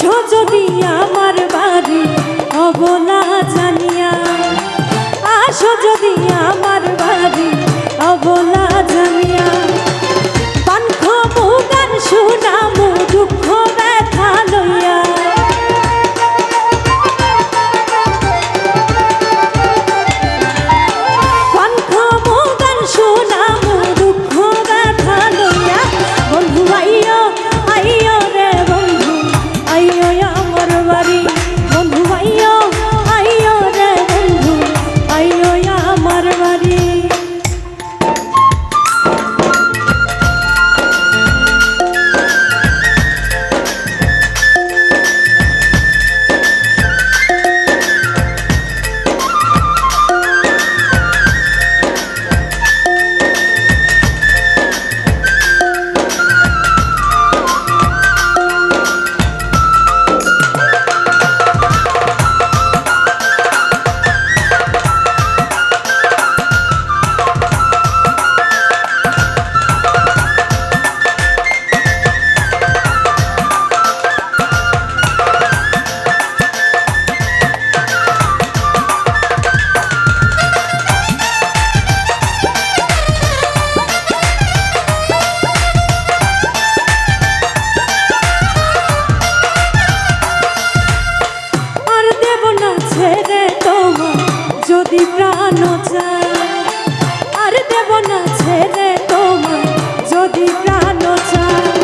সজনী আমার বাড়ি অবলা জানিয়া। আসো চায়